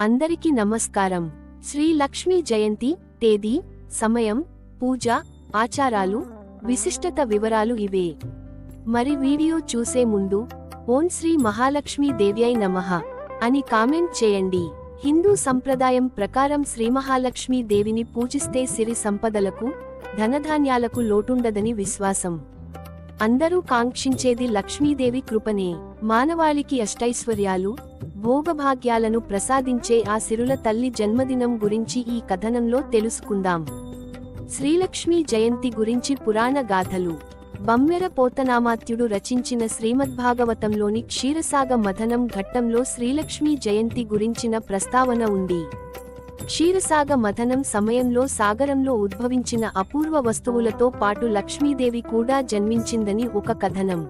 అందరికీ నమస్కారం. శ్రీ లక్ష్మీ జయంతి తేదీ సమయం పూజ ఆచారాలు విశిష్టత వివరాలు ఇవే. మరి వీడియో చూసే ముందు ఓం శ్రీ మహాలక్ష్మీ దేవ్యై నమః అని కామెంట్ చేయండి. హిందూ సంప్రదాయం ప్రకారం శ్రీ మహాలక్ష్మీ దేవిని పూజిస్తే సిరి సంపదలకు ధనధాన్యాలకు లోటుండదని విశ్వాసం. అందరూ కాంక్షించేది లక్ష్మీదేవి కృపనే. మానవాళికి అష్టైశ్వర్యాలు భోగభాగ్యాలను ప్రసాదించే ఆ సిరుల తల్లి జన్మదినం గురించి ఈ కథనంలో తెలుసుకుందాం. శ్రీలక్ష్మీ జయంతి గురించి పురాణ గాథలు. బమ్మెర పోతనామాత్యుడు రచించిన శ్రీమద్భాగవతంలోని క్షీరసాగ మథనం ఘట్టంలో శ్రీలక్ష్మీ జయంతి గురించిన ప్రస్తావన ఉంది. క్షీరసాగ మథనం సమయంలో సాగరంలో ఉద్భవించిన అపూర్వ వస్తువులతో పాటు లక్ష్మీదేవి కూడా జన్మించిందని ఒక కథనం.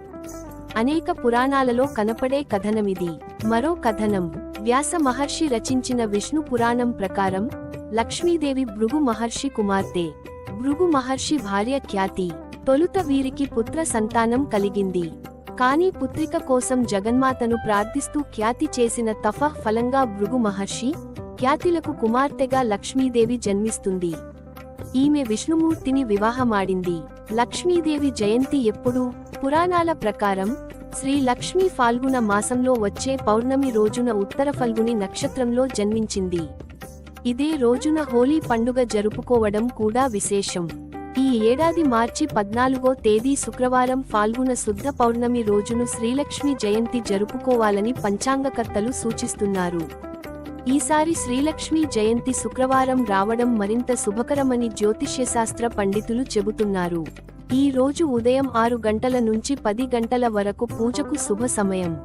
అనేక పురాణాలలో కనపడే కథనమిది. మరో కథనం వ్యాస మహర్షి రచించిన విష్ణు పురాణం ప్రకారం లక్ష్మీదేవి భృగు మహర్షి కుమార్తె భృగు మహర్షి భార్య ఖ్యాతి తొలుత వీరికి పుత్ర సంతానం కలిగింది. కానీ పుత్రిక కోసం జగన్మాతను ప్రార్థిస్తూ ఖ్యాతి చేసిన తఫ ఫలంగా భృగు మహర్షి ఖ్యాతిలకు కుమార్తెగా లక్ష్మీదేవి జన్మిస్తుంది. ఈమె విష్ణుమూర్తిని వివాహమాడింది. లక్ష్మీదేవి జయంతి ఎప్పుడు? పురాణాల ప్రకారం శ్రీ లక్ష్మి ఫాల్గుణ మాసంలో వచ్చే పౌర్ణమి రోజున ఉత్తర ఫల్గుని నక్షత్రంలో జన్మించింది. ఇదే రోజున హోలీ పండుగ జరుపుకోవడం కూడా విశేషం. ఈ ఏడాది మార్చి పద్నాలుగో తేదీ శుక్రవారం ఫాల్గుణ శుద్ధ పౌర్ణమి రోజును శ్రీలక్ష్మి జయంతి జరుపుకోవాలని పంచాంగకర్తలు సూచిస్తున్నారు. ఈసారి శ్రీలక్ష్మి జయంతి శుక్రవారం రావడం మరింత శుభకరమని జ్యోతిష్యశాస్త్ర పండితులు చెబుతున్నారు. ఈ రోజు ఉదయం ఆరు గంటల నుంచి పది గంటల వరకు పూజకు శుభ సమయం.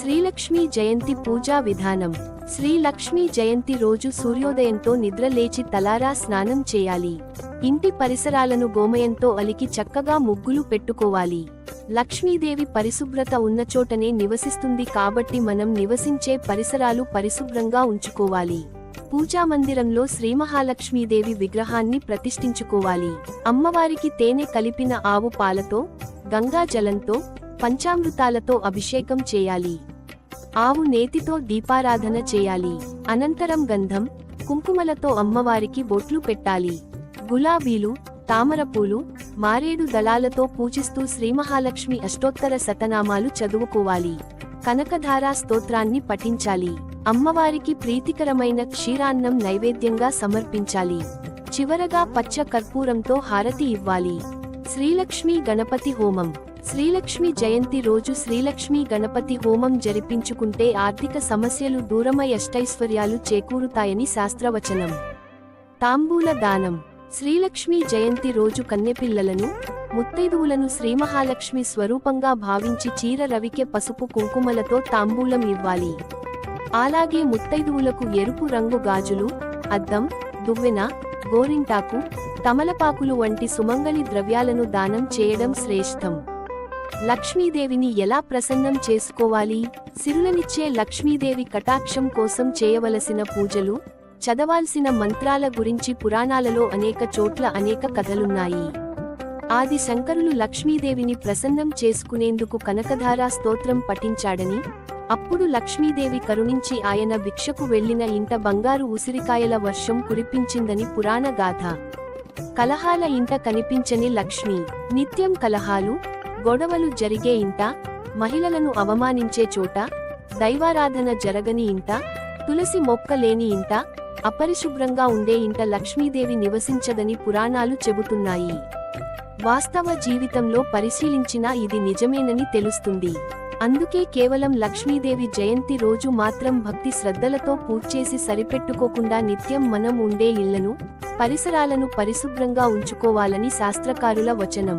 శ్రీలక్ష్మీ జయంతి పూజా విధానం. శ్రీలక్ష్మీ జయంతి రోజు సూర్యోదయంతో నిద్ర లేచి తలారా స్నానం చేయాలి. ఇంటి పరిసరాలను గోమయంతో అలికి చక్కగా ముగ్గులు పెట్టుకోవాలి. లక్ష్మీదేవి పరిశుభ్రత ఉన్న చోటనే నివసిస్తుంది కాబట్టి మనం నివసించే పరిసరాలు పరిశుభ్రంగా ఉంచుకోవాలి. పూజా మందిరంలో శ్రీ మహాలక్ష్మీదేవి విగ్రహాన్ని ప్రతిష్ఠించుకోవాలి. అమ్మవారికి తేనె కలిపిన ఆవు పాలతో గంగా జలంతో పంచామృతాలతో అభిషేకం చేయాలి. ఆవు నేతితో దీపారాధన చేయాలి. అనంతరం గంధం కుంకుమలతో అమ్మవారికి బొట్లు పెట్టాలి. గులాబీలు తామరపూలు మారేడు దళాలతో పూజిస్తూ శ్రీమహాలక్ష్మి అష్టోత్తర శతనామాలు చదువుకోవాలి. కనకధారా స్తోత్రాన్ని పఠించాలి. అమ్మవారికి ప్రీతికరమైన క్షీరాన్నం నైవేద్యంగా సమర్పించాలి. చివరగా పచ్చ కర్పూరంతో హారతి ఇవ్వాలి. శ్రీలక్ష్మీ గణపతి హోమం. శ్రీలక్ష్మి జయంతి రోజు శ్రీలక్ష్మీ గణపతి హోమం జరిపించుకుంటే ఆర్థిక సమస్యలు దూరమై అష్టైశ్వర్యాలు చేకూరుతాయని శాస్త్రవచనం. తాంబూల దానం. శ్రీలక్ష్మీ జయంతి రోజు కన్నెపిల్లలను ముత్తైదువులను శ్రీమహాలక్ష్మి స్వరూపంగా భావించి చీర రవికె పసుపు కుంకుమలతో తాంబూలం ఇవ్వాలి. అలాగే ముత్తైదువులకు ఎరుపు రంగు గాజులు అద్దం దువ్వెన గోరింటాకు తమలపాకులు వంటి సుమంగళి ద్రవ్యాలను దానం చేయడం శ్రేష్టం. లక్ష్మీదేవిని ఎలా ప్రసన్నం చేసుకోవాలి? సిరులనిచ్చే లక్ష్మీదేవి కటాక్షం కోసం చేయవలసిన పూజలు చదవాల్సిన మంత్రాల గురించి పురాణాలలో అనేక చోట్ల అనేక కథలున్నాయి. ఆది శంకరులు లక్ష్మీదేవిని ప్రసన్నం చేసుకునేందుకు కనకధారా స్తోత్రం పఠించాడని అప్పుడు లక్ష్మీదేవి కరుణించి ఆయన భిక్షకు వెళ్ళిన ఇంట బంగారు ఉసిరికాయల వర్షం కురిపించిందని పురాణ గాథ. కలహాల ఇంట కనిపించని లక్ష్మి. నిత్యం కలహాలు గొడవలు జరిగే ఇంట మహిళలను అవమానించే చోట దైవారాధన జరగని ఇంట తులసి మొక్క లేని ఇంట అపరిశుభ్రంగా ఉండే ఇంట లక్ష్మీదేవి నివసించదని పురాణాలు చెబుతున్నాయి. వాస్తవ జీవితంలో పరిశీలించినా ఇది నిజమేనని తెలుస్తుంది. అందుకే కేవలం లక్ష్మీదేవి జయంతి రోజు మాత్రం భక్తి శ్రద్ధలతో పూర్చేసి సరిపెట్టుకోకుండా నిత్యం మనం ఉండే ఇళ్ళను పరిసరాలను పరిశుభ్రంగా ఉంచుకోవాలని శాస్త్రకారుల వచనం.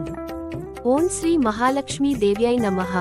ఓం శ్రీ మహాలక్ష్మీ దేవ్యై నమః.